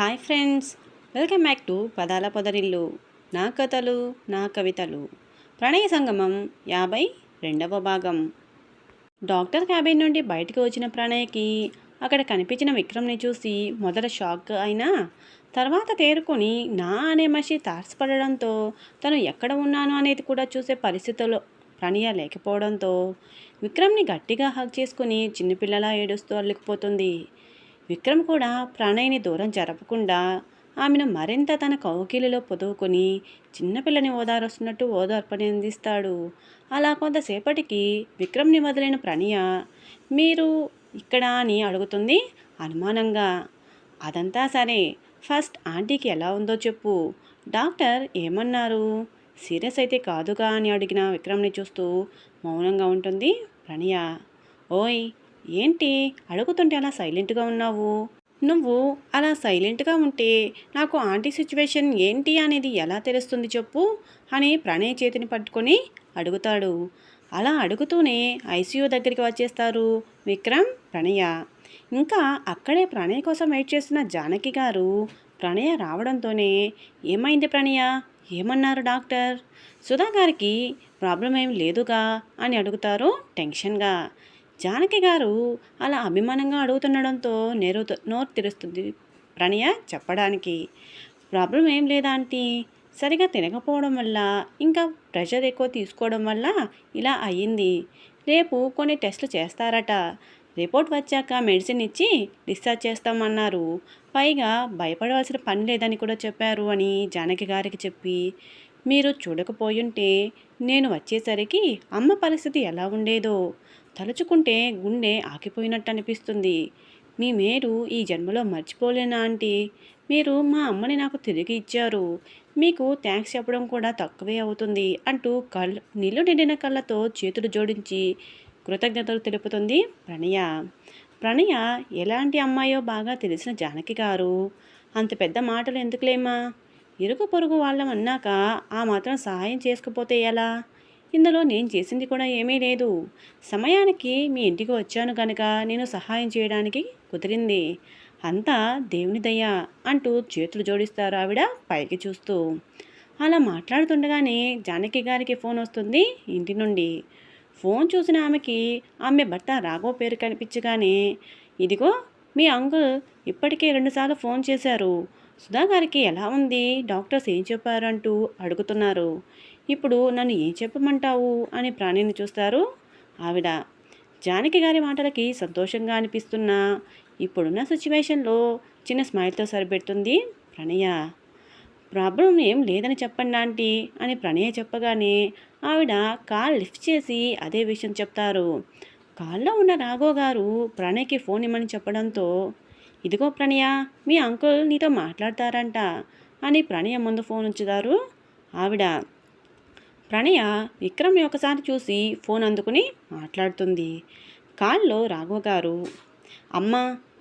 Hi friends welcome back to పదాల పొదరిల్లు. నా కథలు నా కవితలు. ప్రణయ సంగమం యాభై రెండవ భాగం. డాక్టర్ క్యాబిన్ నుండి బయటకు వచ్చిన ప్రణయ్కి అక్కడ కనిపించిన విక్రమ్ని చూసి మొదట షాక్ అయినా తర్వాత తేరుకొని నా అనే మనిషి తారసపడడంతో తను ఎక్కడ ఉన్నాను అనేది కూడా చూసే పరిస్థితుల్లో ప్రణయ లేకపోవడంతో విక్రమ్ని గట్టిగా హక్ చేసుకుని చిన్నపిల్లలా ఏడుస్తూ అల్లుకుపోతుంది. విక్రమ్ కూడా ప్రణయ్ని దూరం జరపకుండా ఆమెను మరింత తన కౌకిలిలో పొదువుకొని చిన్నపిల్లని ఓదారుస్తున్నట్టు ఓదార్పని అందిస్తాడు. అలా కొంతసేపటికి విక్రమ్ని వదిలిన ప్రణయ మీరు ఇక్కడ అని అడుగుతుంది అనుమానంగా. అదంతా సరే ఫస్ట్ ఆంటీకి ఎలా ఉందో చెప్పు. డాక్టర్ ఏమన్నారు? సీరియస్ అయితే కాదుగా అని అడిగిన విక్రమ్ని చూస్తూ మౌనంగా ఉంటుంది ప్రణయ. ఓయ్ ఏంటి? అడుగుతుంటే అలా సైలెంట్గా ఉన్నావు? నువ్వు అలా సైలెంట్గా ఉంటే నాకు ఆంటీ సిచ్యువేషన్ ఏంటి అనేది ఎలా తెలుస్తుంది చెప్పు అని ప్రణయ్ చేతిని పట్టుకొని అడుగుతాడు. అలా అడుగుతూనే ఐసీయూ దగ్గరికి వచ్చేస్తారు విక్రమ్ ప్రణయ. ఇంకా అక్కడే ప్రణయ్ కోసం వెయిట్ చేస్తున్న జానకి గారు ప్రణయ రావడంతోనే ఏమైంది ప్రణయ? ఏమన్నారు డాక్టర్? సుధా గారికి ప్రాబ్లం ఏం లేదుగా? అని అడుగుతారు టెన్షన్గా. జానకి గారు అలా అభిమానంగా అడుగుతుండడంతో నేరు నోరు తెరుస్తుంది ప్రణయ చెప్పడానికి. ప్రాబ్లం ఏం లేదా ఆంటీ? సరిగా తినకపోవడం వల్ల ఇంకా ప్రెషర్ ఎక్కువ తీసుకోవడం వల్ల ఇలా అయ్యింది. రేపు కొన్ని టెస్టులు చేస్తారట. రిపోర్ట్ వచ్చాక మెడిసిన్ ఇచ్చి డిశ్చార్జ్ చేస్తామన్నారు. పైగా భయపడవలసిన పని లేదని కూడా చెప్పారు అని జానకి గారికి చెప్పి. మీరు చూడకపోయుంటే నేను వచ్చేసరికి అమ్మ పరిస్థితి ఎలా ఉండేదో తలుచుకుంటే గుండె ఆకిపోయినట్టు అనిపిస్తుంది మీ మేరు ఈ జన్మలో మర్చిపోలేనా ఆంటీ? మీరు మా అమ్మని నాకు తిరిగి ఇచ్చారు. మీకు థ్యాంక్స్ చెప్పడం కూడా తక్కువే అవుతుంది అంటూ కళ్ళు నీళ్ళు నిండిన కళ్ళతో చేతులు జోడించి కృతజ్ఞతలు తెలుపుతుంది ప్రణయ. ప్రణయ ఎలాంటి అమ్మాయో బాగా తెలిసిన జానకి గారు. అంత పెద్ద మాటలు ఎందుకులేమా ఇరుగు పొరుగు వాళ్ళం అన్నాక ఆ మాత్రం సహాయం చేసుకుపోతే ఎలా? ఇందులో నేను చేసింది కూడా ఏమీ లేదు. సమయానికి మీ ఇంటికి వచ్చాను కనుక నేను సహాయం చేయడానికి కుదిరింది. అంతా దేవుని దయ అంటూ చేతులు జోడిస్తారు ఆవిడ పైకి చూస్తూ. అలా మాట్లాడుతుండగానే జానకి గారికి ఫోన్ వస్తుంది ఇంటి నుండి. ఫోన్ చూసిన ఆమెకి ఆమె భర్త రాఘవ పేరు కనిపించగానే ఇదిగో మీ అంకుల్ ఇప్పటికే రెండుసార్లు ఫోన్ చేశారు. సుధా గారికి ఎలా ఉంది? డాక్టర్స్ ఏం చెప్పారంటూ అడుగుతున్నారు. ఇప్పుడు నన్ను ఏం చెప్పమంటావు? అని ప్రాణిని చూస్తారు ఆవిడ. జానకి గారి మాటలకి సంతోషంగా అనిపిస్తున్నా. ఇప్పుడున్న సిచ్యువేషన్లో చిన్న స్మైల్తో సరిపెడుతుంది ప్రణయ. ప్రాబ్లం ఏం లేదని చెప్పండి ఆంటీ అని ప్రణయ చెప్పగానే ఆవిడ కాల్ లిఫ్ట్ చేసి అదే విషయం చెప్తారు. కాల్లో ఉన్న రాఘో గారు ప్రణయ్కి ఫోన్ ఇమ్మని చెప్పడంతో ఇదిగో ప్రణయ మీ అంకుల్ నీతో మాట్లాడతారంట అని ప్రణయ ముందు ఫోన్ ఉంచుతారు ఆవిడ. ప్రణయ విక్రమ్ని ఒకసారి చూసి ఫోన్ అందుకుని మాట్లాడుతుంది. కాల్లో రాఘవ గారు అమ్మ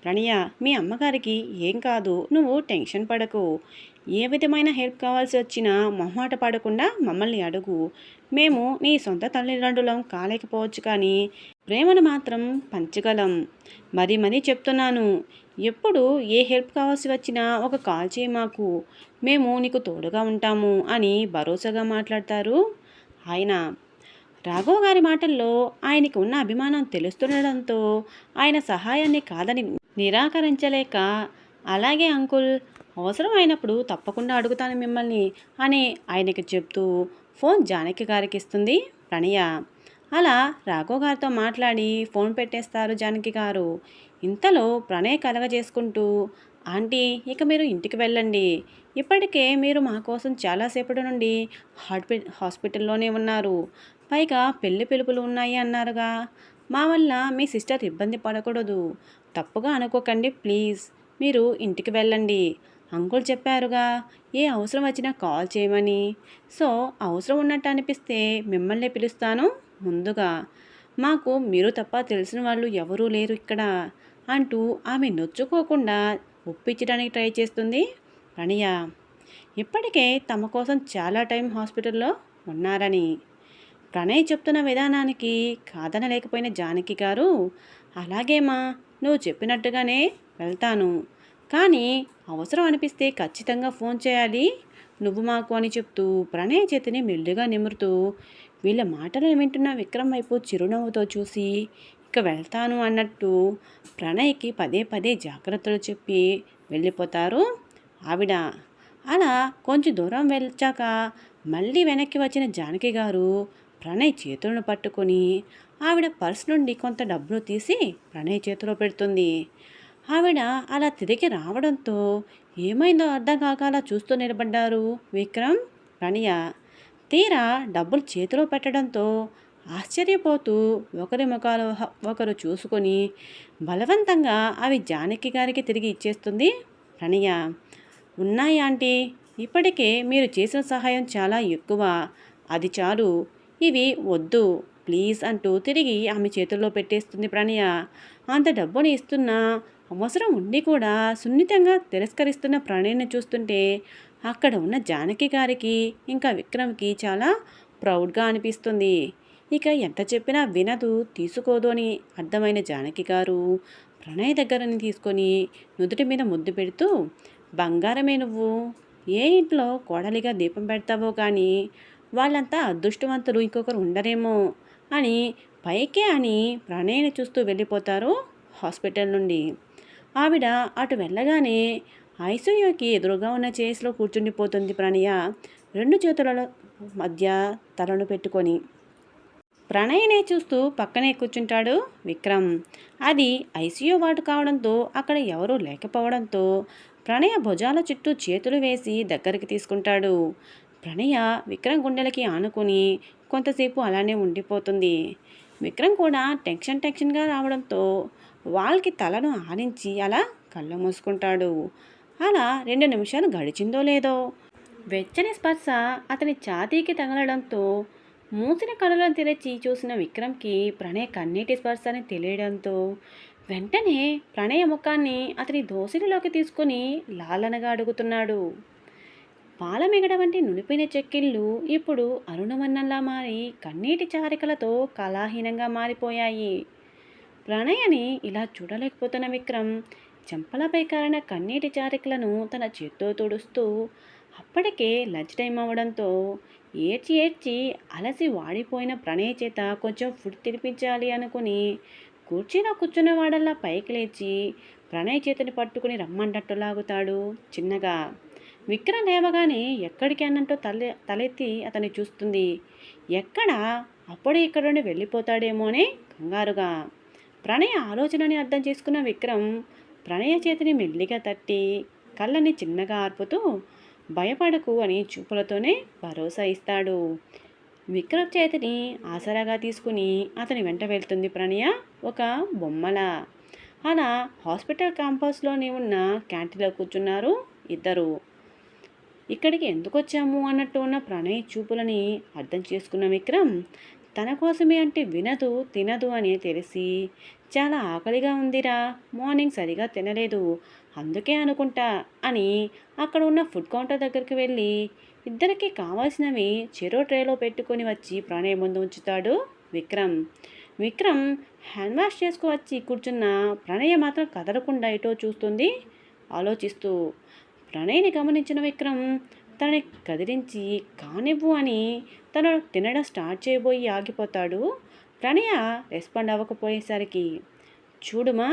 ప్రణయ మీ అమ్మగారికి ఏం కాదు నువ్వు టెన్షన్ పడకు. ఏ విధమైన హెల్ప్ కావాల్సి వచ్చినా మొహమాట పడకుండా మమ్మల్ని అడుగు. మేము నీ సొంత తల్లిదండ్రులం కాలేకపోవచ్చు కానీ ప్రేమను మాత్రం పంచగలం. మరి మరీ చెప్తున్నాను ఎప్పుడు ఏ హెల్ప్ కావాల్సి వచ్చినా ఒక కాల్ చేయి మాకు. మేము నీకు తోడుగా ఉంటాము అని భరోసాగా మాట్లాడతారు ఆయన రాఘవ్ గారి మాటల్లో ఆయనకి ఉన్న అభిమానం తెలుస్తుండడంతో ఆయన సహాయాన్ని కాదని నిరాకరించలేక అలాగే అంకుల్ అవసరం అయినప్పుడు తప్పకుండా అడుగుతాను మిమ్మల్ని అని ఆయనకి చెప్తూ ఫోన్ జానకి గారికి ఇస్తుంది ప్రణయ. అలా రాఘవ్ గారితో మాట్లాడి ఫోన్ పెట్టేస్తారు జానకి గారు. ఇంతలో ప్రణయ్ కలగజేసుకుంటూ ఆంటీ ఇక మీరు ఇంటికి వెళ్ళండి. ఇప్పటికే మీరు మా కోసం చాలాసేపటి నుండి హాస్పి హాస్పిటల్లోనే ఉన్నారు. పైగా పెళ్ళి పిలుపులు ఉన్నాయి అన్నారుగా. మా వల్ల మీ సిస్టర్ ఇబ్బంది పడకూడదు. తప్పుగా అనుకోకండి ప్లీజ్. మీరు ఇంటికి వెళ్ళండి. అంకుల్ చెప్పారుగా ఏ అవసరం వచ్చినా కాల్ చేయమని. సో అవసరం ఉన్నట్టు అనిపిస్తే మిమ్మల్ని పిలుస్తాను ముందుగా. మాకు మీరు తప్ప తెలిసిన వాళ్ళు ఎవరూ లేరు ఇక్కడ అంటూ ఆమె నొచ్చుకోకుండా ఒప్పించడానికి ట్రై చేస్తుంది. ప్రణయ ఇప్పటికే తమ కోసం చాలా టైం హాస్పిటల్లో ఉన్నారని. ప్రణయ్ చెప్తున్న విధానానికి కాదనలేకపోయిన జానకి గారు అలాగేమా నువ్వు చెప్పినట్టుగానే వెళ్తాను. కానీ అవసరం అనిపిస్తే ఖచ్చితంగా ఫోన్ చేయాలి. నువ్వు మాకు అని చెప్తూ ప్రణయ్ చేతిని మెల్లిగా నిమురుతూ వీళ్ళ మాటలను వింటున్న విక్రమ్ వైపు చిరునవ్వుతో చూసి ఇక వెళ్తాను అన్నట్టు ప్రణయ్కి పదే పదే జాగ్రత్తలు చెప్పి వెళ్ళిపోతారు. ఆవిడ అలా కొంచెం దూరం వెళ్ళాక మళ్ళీ వెనక్కి వచ్చిన జానకి గారు ప్రణయ్ చేతులను పట్టుకొని ఆవిడ పర్స్ నుండి కొంత డబ్బులు తీసి ప్రణయ్ చేతిలో పెడుతుంది. ఆవిడ అలా తిరిగి రావడంతో ఏమైందో అర్థం కాక అలా చూస్తూ నిలబడ్డారు విక్రమ్ ప్రణయ. తీరా డబ్బులు చేతిలో పెట్టడంతో ఆశ్చర్యపోతూ ఒకరి ముఖాలు ఒకరు చూసుకొని బలవంతంగా అవి జానకి గారికి తిరిగి ఇచ్చేస్తుంది ప్రణయ. ఉన్నాయి ఆంటీ? ఇప్పటికే మీరు చేసిన సహాయం చాలా ఎక్కువ. అది చాలు. ఇవి వద్దు. ప్లీజ్ అంటూ తిరిగి ఆమె చేతుల్లో పెట్టేస్తుంది ప్రణయ. అంత డబ్బుని ఇస్తున్నా? అవసరం ఉండి కూడా సున్నితంగా తిరస్కరిస్తున్న ప్రణయ్ని చూస్తుంటే అక్కడ ఉన్న జానకి గారికి ఇంకా విక్రమ్కి చాలా ప్రౌడ్గా అనిపిస్తుంది. ఇక ఎంత చెప్పినా వినదు తీసుకోదు అని అర్థమైన జానకి గారు ప్రణయ్ దగ్గరని తీసుకొని నుదుటి మీద ముద్దు పెడుతూ బంగారమే నువ్వు ఏ ఇంట్లో కోడలిగా దీపం పెడతావో కానీ వాళ్ళంతా అదృష్టవంతులు ఇంకొకరు ఉండరేమో అని పైకే అని ప్రణయ్ని చూస్తూ వెళ్ళిపోతారు హాస్పిటల్ నుండి. ఆవిడ అటు వెళ్ళగానే ఐసీయూకి ఎదురుగా ఉన్న చైర్స్లో కూర్చుండిపోతుంది ప్రణయ రెండు చేతుల మధ్య తలను పెట్టుకొని. ప్రణయనే చూస్తూ పక్కనే కూర్చుంటాడు విక్రమ్. అది ఐసీయూ వార్డు కావడంతో అక్కడ ఎవరూ లేకపోవడంతో ప్రణయ భుజాల చుట్టూ చేతులు వేసి దగ్గరికి తీసుకుంటాడు. ప్రణయ విక్రమ్ గుండెలకి ఆనుకొని కొంతసేపు అలానే ఉండిపోతుంది. విక్రమ్ కూడా టెన్షన్ టెన్షన్గా రావడంతో వాళ్ళకి తలను ఆనించి అలా కళ్ళు మూసుకుంటాడు. అలా రెండు నిమిషాలు గడిచిందో లేదో వెచ్చని స్పర్శ అతని ఛాతీకి తగలడంతో మూసిన కళ్ళలను తెరచి చూసిన విక్రమ్కి ప్రణయ్ కన్నీటి స్పర్శ అని తెలియడంతో వెంటనే ప్రణయ ముఖాన్ని అతని దోసిలిలోకి తీసుకొని లాలనగా అడుగుతున్నాడు. పాలమిగడ వంటి నునిపిన చెక్కిళ్ళు ఇప్పుడు అరుణమన్నంలా మారి కన్నీటి చారికలతో కళాహీనంగా మారిపోయాయి. ప్రణయని ఇలా చూడలేకపోతున్న విక్రమ్ చెంపలపై కారిన కన్నీటి చారికలను తన చేత్తో తుడుస్తూ అప్పటికే లంచ్ టైం అవ్వడంతో ఏడ్చి ఏడ్చి అలసి వాడిపోయిన ప్రణయ్ చేత కొంచెం ఫుడ్ తినిపించాలి అనుకుని కుర్చీలో కూర్చున్న వాడల్లా పైకి లేచి ప్రణయ్ చేతిని పట్టుకుని రమ్మంటట్టు లాగుతాడు చిన్నగా. విక్రమ్ లేవగానే ఎక్కడికి అన్నట్టు తల తలెత్తి అతన్ని చూస్తుంది. ఎక్కడ? అప్పుడే ఇక్కడ నుండి వెళ్ళిపోతాడేమో అని కంగారుగా. ప్రణయ ఆలోచనని అర్థం చేసుకున్న విక్రమ్ ప్రణయ చేతిని మెల్లిగా తట్టి కళ్ళని చిన్నగా ఆర్పుతూ భయపడకు అని చూపులతోనే భరోసా ఇస్తాడు. విక్రమ్ చేతిని ఆసరాగా తీసుకుని అతని వెంట వెళ్తుంది ప్రణయ ఒక బొమ్మల. అలా హాస్పిటల్ క్యాంపస్లోని ఉన్న క్యాంటీన్లో కూర్చున్నారు ఇద్దరు. ఇక్కడికి ఎందుకు వచ్చాము అన్నట్టు ఉన్న ప్రణయ్ చూపులని అర్థం చేసుకున్న విక్రమ్ తన కోసమే అంటే వినదు తినదు అని తెలిసి చాలా ఆకలిగా ఉందిరా మార్నింగ్ సరిగా తినలేదు అందుకే అనుకుంటా అని అక్కడ ఉన్న ఫుడ్ కౌంటర్ దగ్గరికి వెళ్ళి ఇద్దరికి కావాల్సినవి చెరో ట్రేలో పెట్టుకొని వచ్చి ప్రణయ్ ముందు ఉంచుతాడు విక్రమ్. విక్రమ్ హ్యాండ్ వాష్ చేసుకువచ్చి కూర్చున్న ప్రణయ మాత్రం కదలకుండా ఎటో చూస్తుంది. ఆలోచిస్తూ ప్రణయ్ని గమనించిన విక్రమ్ తనని కదిలించి కానివ్వు అని తను తినడం స్టార్ట్ చేయబోయి ఆగిపోతాడు. ప్రణయ రెస్పాండ్ అవ్వకపోయేసరికి చూడుమా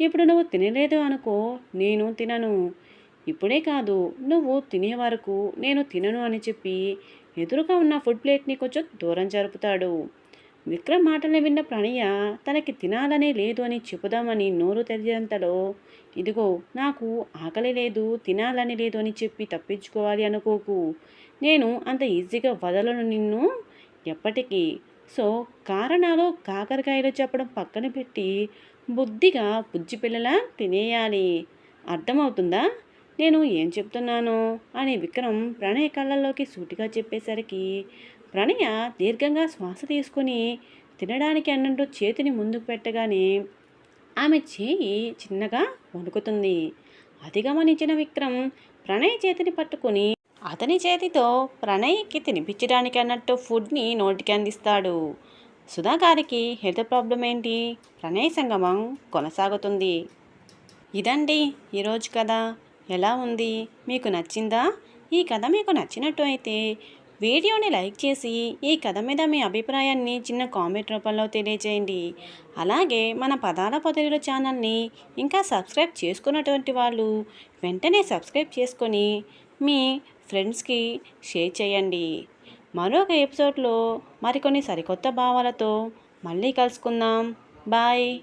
ఇప్పుడు నువ్వు తినలేదు అనుకో నేను తినను. ఇప్పుడే కాదు నువ్వు తినే వరకు నేను తినను అని చెప్పి ఎదురుగా ఉన్న ఫుడ్ ప్లేట్ని కొంచెం దూరం జరుపుతాడు. విక్రమ్ మాటలు విన్న ప్రణయ తనకి తినాలనే లేదు అని చెబుదామని నోరు తెరిచేంతలో ఇదిగో నాకు ఆకలి లేదు తినాలని లేదు అని చెప్పి తప్పించుకోవాలి అనుకోకు. నేను అంత ఈజీగా వదలను నిన్ను ఎప్పటికీ. సో కారణాలు కాకరకాయలు చెప్పడం పక్కన పెట్టి బుద్ధిగా బుజ్జి పిల్లలా తినేయాలి. అర్థమవుతుందా? నేను ఏం చెప్తున్నాను? అని విక్రమ్ ప్రణయ కళ్ళల్లోకి సూటిగా చెప్పేసరికి ప్రణయ దీర్ఘంగా శ్వాస తీసుకుని తినడానికి అన్నట్టు చేతిని ముందుకు పెట్టగానే ఆమె చేయి చిన్నగా వణుకుతుంది. అది గమనించిన విక్రమ్ ప్రణయ్ చేతిని పట్టుకుని అతని చేతితో ప్రణయ్కి తినిపించడానికి అన్నట్టు ఫుడ్ని నోటికి అందిస్తాడు. సుధాకారికి హెల్త్ ప్రాబ్లం ఏంటి? ప్రణయ సంగమం కొనసాగుతుంది. ఇదండి ఈరోజు కథ. ఎలా ఉంది? మీకు నచ్చిందా? ఈ కథ మీకు నచ్చినట్టు అయితే వీడియోని లైక్ చేసి ఈ కథ మీద మీ అభిప్రాయాన్ని చిన్న కామెంట్ రూపంలో తెలియజేయండి. అలాగే మన పదాల పొదరిలో ఛానల్ని ఇంకా సబ్స్క్రైబ్ చేసుకున్నటువంటి వాళ్ళు వెంటనే సబ్స్క్రైబ్ చేసుకొని మీ ఫ్రెండ్స్కి షేర్ చేయండి. మరొక ఎపిసోడ్లో మరికొన్ని సరికొత్త భావాలతో మళ్ళీ కలుసుకుందాం. బాయ్.